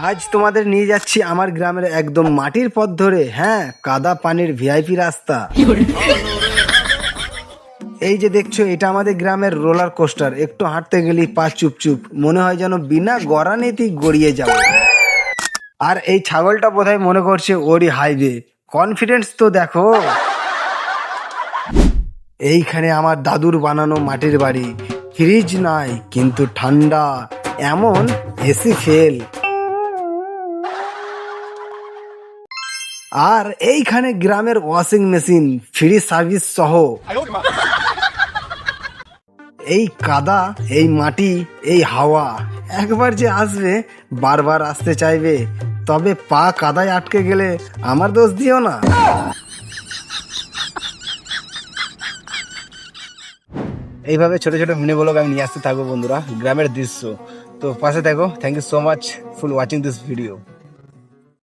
আজ তোমাদের নিয়ে যাচ্ছি আমার গ্রামের একদম মাটির পথ ধরে হ্যাঁ কাদা পানির ভিআইপি রাস্তা। এই যে দেখছ, এটা আমাদের গ্রামের রোলার কোস্টার। একটু হাঁটতে গেলেই পা চুপচুপ মনে হয় যেন বিনা গড়ানেতেই গড়িয়ে যাবে। আর এই ছাগলটা বোধহয় মনে করছে ওরই হাইওয়ে কনফিডেন্স তো দেখো। এইখানে আমার দাদুর বানানো মাটির বাড়ি। ফ্রিজ নাই, কিন্তু ঠান্ডা, এমন এসি ফেল। আর এইখানে গ্রামের ওয়াশিং মেশিন, ফ্রি সার্ভিস সহ। এই কাদা, এই মাটি, এই হাওয়া, একবার যে আসবে, বারবার আসতে চাইবে। তবে পা কাদায় আটকে গেলে আমার দোষ দিও না। এইভাবে ছোট ছোট মিনি ব্লগ আমি নিয়ে আসতে থাকব বন্ধুরা, গ্রামের দৃশ্য। তো পাশে থাকো thank you so much for watching this video